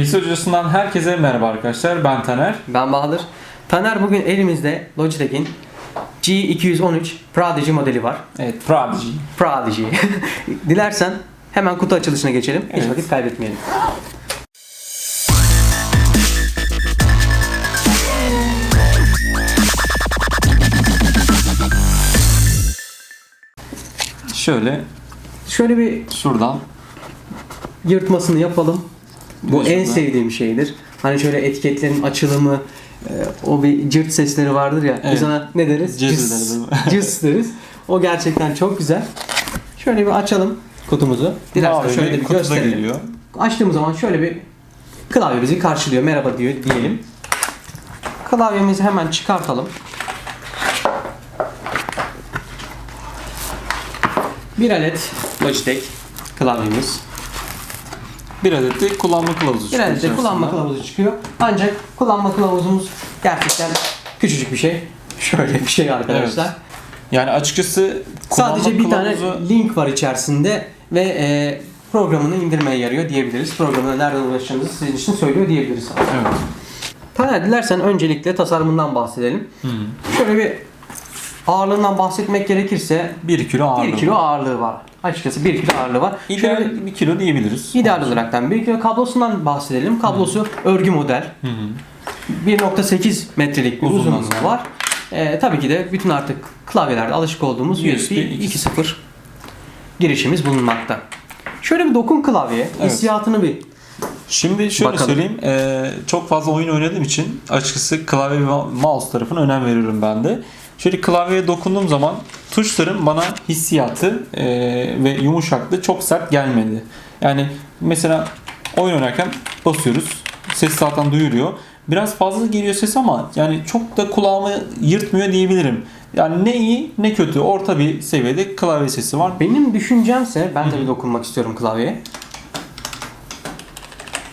Pixel Hocası'ndan herkese merhaba arkadaşlar. Ben Taner. Ben Bahadır. Taner bugün elimizde Logitech'in G213 Prodigy modeli var. Evet, Prodigy. Prodigy. Dilersen hemen kutu açılışına geçelim. Hiç Evet. vakit kaybetmeyelim. Şöyle Şöyle bir şuradan yırtmasını yapalım. Bu en sevdiğim şeydir. Hani şöyle etiketlerin açılımı, e, o bir cırt sesleri vardır ya. Evet. Biz ona ne deriz? Cız Cıs. deriz. O gerçekten çok güzel. Şöyle bir açalım kutumuzu. Dilersen mavi şöyle bir gösterelim. geliyor. Açtığımız zaman şöyle bir klavye bizi karşılıyor. Merhaba diyor diyelim. Klavyemizi hemen çıkartalım. Bir adet Logitech klavyemiz. Bir adet de kullanma kılavuzu Bir çıkıyor adet de kullanma kılavuzu çıkıyor. Ancak kullanma kılavuzumuz gerçekten küçücük bir şey. Şöyle bir şey arkadaşlar. Yani açıkçası Sadece bir tane kılavuzu- link var içerisinde ve e, programını indirmeye yarıyor diyebiliriz. Programına nereden ulaşacağınızı sizin için söylüyor diyebiliriz. Evet. Taner dilersen öncelikle tasarımından bahsedelim. Hı. Şöyle bir ağırlığından bahsetmek gerekirse 1 kilo ağırlığı. 1 kilo ağırlığı var. Açıkçası 1 kilo ağırlığı var. İdeal Şöyle 1 kilo diyebiliriz. ideal olaraktan 1 kilo kablosundan bahsedelim. Kablosu örgü model. Hı hı. 1.8 metrelik bir Uzunluğu uzunluğu var. Ee, tabii ki de bütün artık klavyelerde alışık olduğumuz USB, USB 2.0 girişimiz bulunmakta. Şöyle bir dokun klavye, Evet. hissiyatını bir Şimdi şöyle Bakalım. söyleyeyim. eee, çok fazla oyun oynadığım için açıkçası klavye ve mouse tarafına önem veriyorum ben de. Şöyle klavyeye dokunduğum zaman tuşların bana hissiyatı eee, ve yumuşaklığı çok sert gelmedi. Yani mesela oyun oynarken basıyoruz. Ses zaten duyuruyor. Biraz fazla geliyor ses ama yani çok da kulağımı yırtmıyor diyebilirim. Yani ne iyi ne kötü orta bir seviyede klavye sesi var. Benim düşüncemse ben de bir dokunmak istiyorum klavyeye.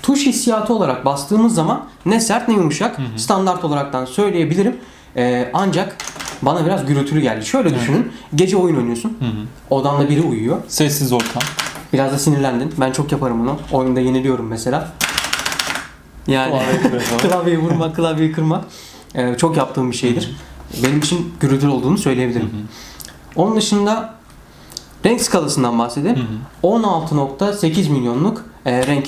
Tuş hissiyatı olarak bastığımız zaman ne sert ne yumuşak standart olaraktan söyleyebilirim. Ee, ancak bana biraz gürültülü geldi. Şöyle düşünün. Gece oyun oynuyorsun. Odanda biri uyuyor. Sessiz ortam. Biraz da sinirlendin. Ben çok yaparım bunu. Oyunda yeniliyorum mesela. Yani Klavyeyi vurmak, klavyeyi kırmak e, çok yaptığım bir şeydir. Benim için gürültülü olduğunu söyleyebilirim. Onun dışında renk skalasından bahsedelim. 16.8 milyonluk e, renk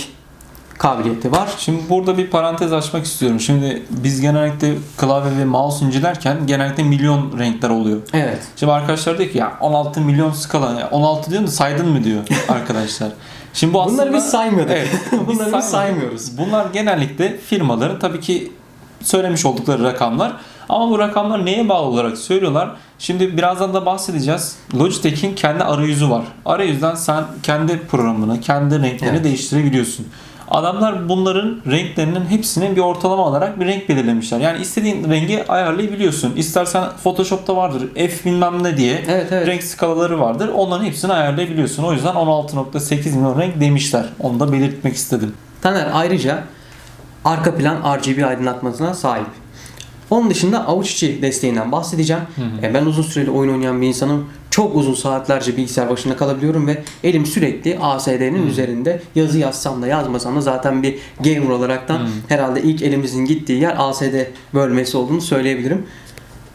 kabiliyeti var. Şimdi burada bir parantez açmak istiyorum. Şimdi biz genellikle klavye ve mouse incelerken genellikle milyon renkler oluyor. Evet. Şimdi arkadaşlar diyor ki ya 16 milyon skala. Ya 16 diyorsun da saydın mı diyor arkadaşlar. Şimdi bu aslında... Bunları biz saymıyorduk. Evet. Bunları biz saymadık. saymıyoruz. Bunlar genellikle firmaların tabii ki söylemiş oldukları rakamlar. Ama bu rakamlar neye bağlı olarak söylüyorlar? Şimdi birazdan da bahsedeceğiz. Logitech'in kendi arayüzü var. Arayüzden sen kendi programını, kendi renklerini Evet. değiştirebiliyorsun. Adamlar bunların renklerinin hepsini bir ortalama olarak bir renk belirlemişler. Yani istediğin rengi ayarlayabiliyorsun. İstersen Photoshop'ta vardır F bilmem ne diye Evet, evet. renk skalaları vardır. Onların hepsini ayarlayabiliyorsun. O yüzden 16.8 milyon renk demişler. Onu da belirtmek istedim. Taner ayrıca arka plan RGB aydınlatmasına sahip. Onun dışında avuç içi desteğinden bahsedeceğim. E, Ben uzun süreli oyun oynayan bir insanım. Çok uzun saatlerce bilgisayar başında kalabiliyorum ve elim sürekli ASD'nin üzerinde. Yazı yazsam da yazmasam da zaten bir gamer olaraktan herhalde ilk elimizin gittiği yer ASD bölmesi olduğunu söyleyebilirim.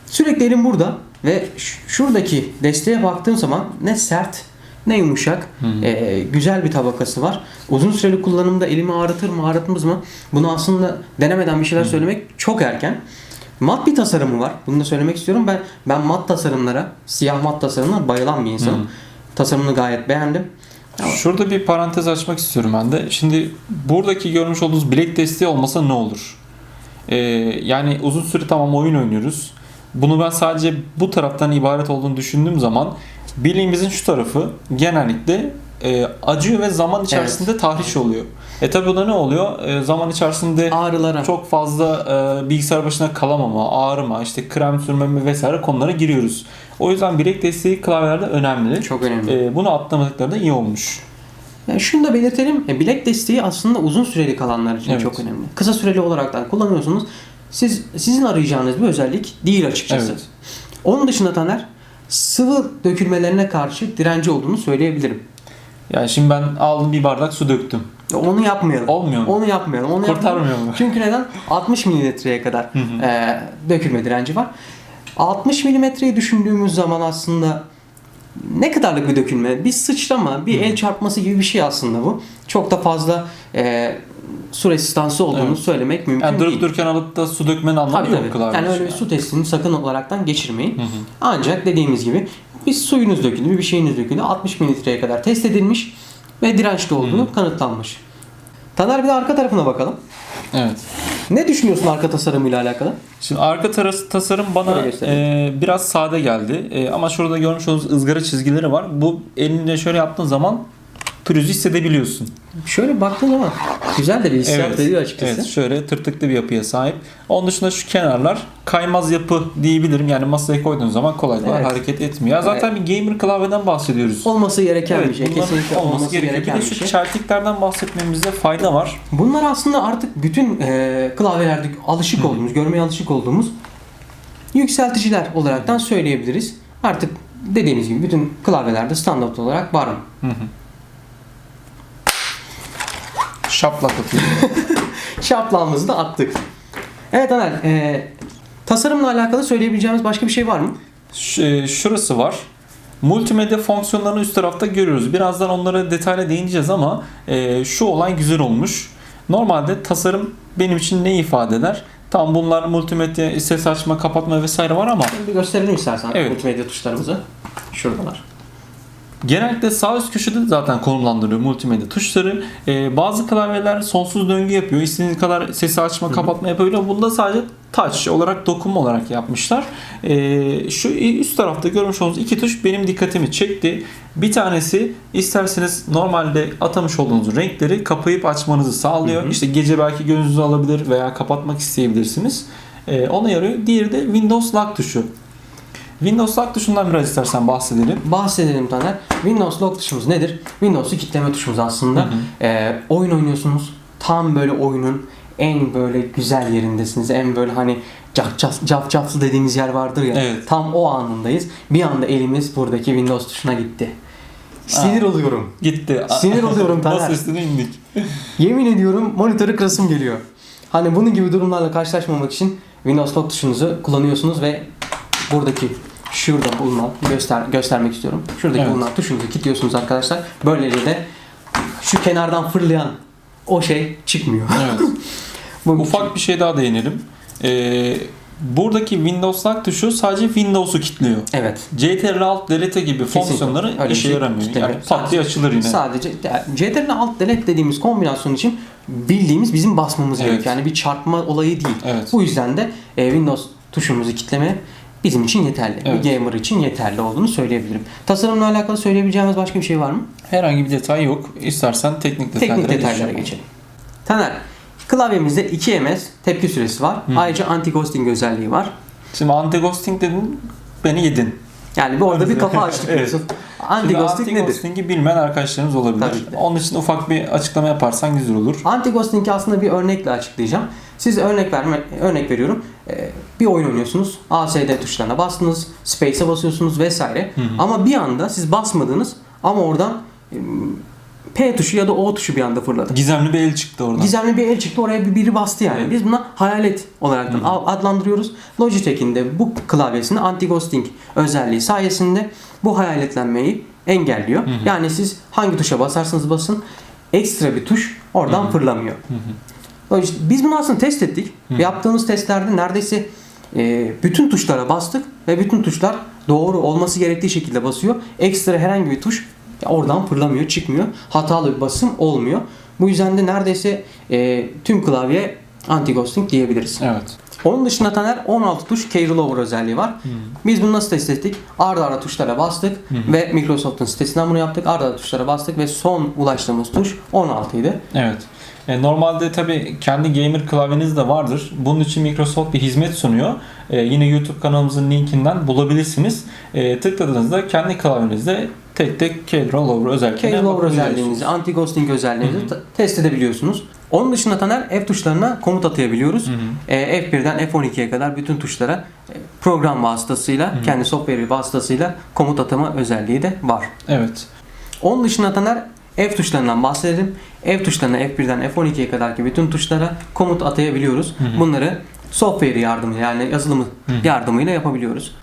Sürekli elim burada ve şuradaki desteğe baktığım zaman ne sert ne yumuşak e, güzel bir tabakası var. Uzun süreli kullanımda elimi ağrıtır mı ağrıtmaz mı? Bunu aslında denemeden bir şeyler söylemek çok erken. Mat bir tasarımı var. Bunu da söylemek istiyorum. Ben ben mat tasarımlara, siyah mat tasarımlara bayılan bir insanım. Tasarımını gayet beğendim. Şurada bir parantez açmak istiyorum ben de. Şimdi buradaki görmüş olduğunuz bilek desteği olmasa ne olur? Ee, yani uzun süre tamam oyun oynuyoruz. Bunu ben sadece bu taraftan ibaret olduğunu düşündüğüm zaman bileğimizin şu tarafı genellikle e, acıyor ve zaman içerisinde tahriş oluyor. E tabi bu da ne oluyor? E, zaman içerisinde Ağrılara. çok fazla e, bilgisayar başına kalamama, ağrıma, işte krem sürmeme vesaire konulara giriyoruz. O yüzden bilek desteği klavyelerde önemli. Çok önemli. E, bunu atlamadıkları da iyi olmuş. Yani şunu da belirtelim. e, Bilek desteği aslında uzun süreli kalanlar için Evet. çok önemli. Kısa süreli olaraktan kullanıyorsunuz. Siz sizin arayacağınız bir özellik değil açıkçası. Evet. Onun dışında Taner sıvı dökülmelerine karşı direnci olduğunu söyleyebilirim. Yani şimdi ben aldım bir bardak su döktüm. Onu yapmayalım. Olmuyor mu? Onu yapmayalım. Onu Kurtarmıyor yapmayalım. mu? Çünkü neden? 60 milimetreye kadar e, dökülme direnci var. 60 milimetreyi düşündüğümüz zaman aslında ne kadarlık bir dökülme? Bir sıçrama, bir el çarpması gibi bir şey aslında bu. Çok da fazla e, su resistansı olduğunu Evet. söylemek mümkün Yani değil. durup dururken alıp da su dökmenin anlamı Tabii yok tabii. Yani öyle bir su testini sakın olaraktan geçirmeyin. Ancak dediğimiz gibi bir suyunuz döküldü, bir şeyiniz döküldü. 60 mililitreye kadar test edilmiş ve dirençli olduğu kanıtlanmış. Taner bir de arka tarafına bakalım. Evet. Ne düşünüyorsun arka tasarımıyla alakalı? Şimdi arka tarafı tasarım bana e, biraz sade geldi. E, ama şurada görmüş olduğunuz ızgara çizgileri var. Bu elinle şöyle yaptığın zaman pürüzü hissedebiliyorsun. Şöyle baktığın zaman güzel de bir hissiyat veriyor açıkçası. Evet, şöyle tırtıklı bir yapıya sahip. Onun dışında şu kenarlar kaymaz yapı diyebilirim. Yani masaya koyduğun zaman kolay kolay Evet. hareket etmiyor. Zaten bir gamer klavyeden bahsediyoruz. Olması gereken Evet, bir şey. Kesinlikle olması, gereken, Bir de bir şu şey. çeltiklerden bahsetmemizde fayda var. Bunlar aslında artık bütün e, klavyelerde alışık olduğumuz, görmeye alışık olduğumuz yükselticiler olaraktan söyleyebiliriz. Artık dediğimiz gibi bütün klavyelerde standart olarak var. Şaplak atıyor. Şaplağımızı da attık. Evet Anel, e, tasarımla alakalı söyleyebileceğimiz başka bir şey var mı? Ş- e, şurası var. Multimedya fonksiyonlarını üst tarafta görüyoruz. Birazdan onlara detaylı değineceğiz ama e, şu olay güzel olmuş. Normalde tasarım benim için ne ifade eder? Tam bunlar multimedya ses açma, kapatma vesaire var ama Bir gösterelim istersen Evet. multimedya tuşlarımızı. Şuradalar. Genellikle sağ üst köşede zaten konumlandırıyor multimedya tuşları. E, bazı klavyeler sonsuz döngü yapıyor. İstediğiniz kadar sesi açma, kapatma yapabiliyor. Bunda sadece touch olarak, dokunma olarak yapmışlar. E, şu üst tarafta görmüş olduğunuz iki tuş benim dikkatimi çekti. Bir tanesi isterseniz normalde atamış olduğunuz renkleri kapayıp açmanızı sağlıyor. İşte gece belki gözünüzü alabilir veya kapatmak isteyebilirsiniz. E, ona yarıyor. Diğeri de Windows Lock tuşu. Windows Lock tuşundan biraz istersen bahsedelim. Bahsedelim Taner. Windows Lock tuşumuz nedir? Windows'u kitleme tuşumuz aslında. Ee, oyun oynuyorsunuz. Tam böyle oyunun en böyle güzel yerindesiniz. En böyle hani caf caf, caf caflı dediğimiz yer vardır ya. Evet. Tam o anındayız. Bir anda elimiz buradaki Windows tuşuna gitti. Sinir oluyorum. Gitti. Sinir oluyorum Taner. Masa üstüne indik. Yemin ediyorum monitörü kırasım geliyor. Hani bunun gibi durumlarla karşılaşmamak için Windows Lock tuşunuzu kullanıyorsunuz ve buradaki şurada bulunan göster göstermek istiyorum. Şuradaki Evet. bulunan tuşunuzu kilitliyorsunuz arkadaşlar. Böylece de şu kenardan fırlayan o şey çıkmıyor. Evet. Ufak bir şey daha değinelim. Ee, buradaki Windows Lock tuşu sadece Windows'u kilitliyor. Evet. CTRL Alt Delete gibi fonksiyonları Öyle işe şey yaramıyor. Yani pat diye açılır yine. Sadece CTRL Alt Delete dediğimiz kombinasyon için bildiğimiz bizim basmamız Evet. gerekiyor. Yani bir çarpma olayı değil. Evet. Bu yüzden de e, Windows tuşumuzu kitleme bizim için yeterli. Evet. Bir gamer için yeterli olduğunu söyleyebilirim. Tasarımla alakalı söyleyebileceğimiz başka bir şey var mı? Herhangi bir detay yok. İstersen teknik detaylara, Teknik detaylara geçelim. Taner, klavyemizde 2 ms tepki süresi var. Ayrıca anti-ghosting özelliği var. Şimdi anti-ghosting dedin beni yedin. Yani bir orada bir kafa açtık Evet. Anti-ghosting nedir? anti-ghosting'i bilmeyen arkadaşlarımız olabilir. Onun için ufak bir açıklama yaparsan güzel olur. Anti-ghosting'i aslında bir örnekle açıklayacağım. Size örnek verme, örnek veriyorum. Ee, bir oyun oynuyorsunuz. ASD tuşlarına bastınız, space'e basıyorsunuz vesaire. Ama bir anda siz basmadınız ama oradan P tuşu ya da O tuşu bir anda fırladı. Gizemli bir el çıktı oradan. Gizemli bir el çıktı oraya bir biri bastı yani. Evet. Biz buna hayalet olarak adlandırıyoruz. Logitech'in de bu klavyesinde anti-ghosting özelliği sayesinde bu hayaletlenmeyi engelliyor. Yani siz hangi tuşa basarsanız basın ekstra bir tuş oradan fırlamıyor. Logitech- Biz bunu aslında test ettik. Yaptığımız testlerde neredeyse e, bütün tuşlara bastık ve bütün tuşlar doğru olması gerektiği şekilde basıyor. Ekstra herhangi bir tuş oradan fırlamıyor, çıkmıyor. Hatalı bir basım olmuyor. Bu yüzden de neredeyse e, tüm klavye anti-ghosting diyebiliriz. Evet. Onun dışında Taner 16 tuş lower özelliği var. Biz bunu nasıl test ettik? Arda arda tuşlara bastık ve Microsoft'un sitesinden bunu yaptık. Arda arda tuşlara bastık ve son ulaştığımız tuş 16 idi. Evet. E, normalde tabi kendi gamer klavyeniz de vardır. Bunun için Microsoft bir hizmet sunuyor. E, yine YouTube kanalımızın linkinden bulabilirsiniz. E, tıkladığınızda kendi klavyenizde tek tek Key Rollover özelliklerine Carry lower bakabiliyorsunuz. özelliğinizi, anti-ghosting özelliğinizi ta- test edebiliyorsunuz. Onun dışında Taner F tuşlarına komut atayabiliyoruz. E, F1'den F12'ye kadar bütün tuşlara e, program vasıtasıyla, kendi software vasıtasıyla komut atama özelliği de var. Evet. Onun dışında Taner F tuşlarından bahsedelim. F tuşlarına F1'den F12'ye kadar ki bütün tuşlara komut atayabiliyoruz. Bunları software yardımıyla yani yazılımı yardımıyla yapabiliyoruz.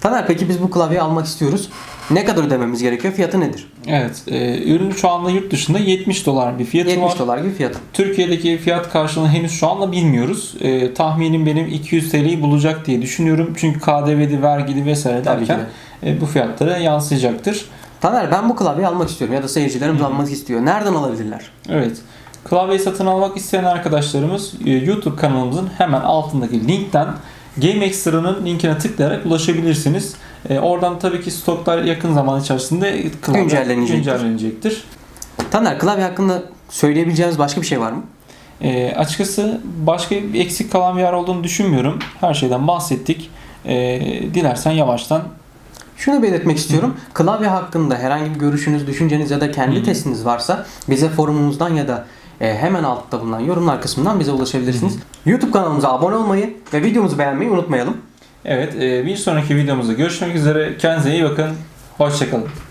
Taner peki biz bu klavyeyi almak istiyoruz. Ne kadar ödememiz gerekiyor? Fiyatı nedir? Evet. E, ürün şu anda yurt dışında 70 dolar bir fiyatı 70 var. dolar gibi fiyatı. Türkiye'deki fiyat karşılığını henüz şu anda bilmiyoruz. E, tahminim benim 200 TL'yi bulacak diye düşünüyorum. Çünkü KDV'li, vergili vesaire derken e, bu fiyatlara yansıyacaktır. Taner ben bu klavyeyi almak istiyorum ya da seyircilerimiz almak istiyor. Nereden alabilirler? Evet. Klavyeyi satın almak isteyen arkadaşlarımız e, YouTube kanalımızın hemen altındaki linkten Game Extra'nın linkine tıklayarak ulaşabilirsiniz. E, oradan tabii ki stoklar yakın zaman içerisinde klavye Güncellenecektir. güncellenecektir. Taner klavye hakkında söyleyebileceğimiz başka bir şey var mı? E, açıkçası başka bir eksik kalan bir yer olduğunu düşünmüyorum. Her şeyden bahsettik. E, dilersen yavaştan Şunu belirtmek istiyorum. Klavye hakkında herhangi bir görüşünüz, düşünceniz ya da kendi testiniz varsa bize forumumuzdan ya da e, hemen altta bulunan yorumlar kısmından bize ulaşabilirsiniz. YouTube kanalımıza abone olmayı ve videomuzu beğenmeyi unutmayalım. Evet e, bir sonraki videomuzda görüşmek üzere. Kendinize iyi bakın. Hoşçakalın.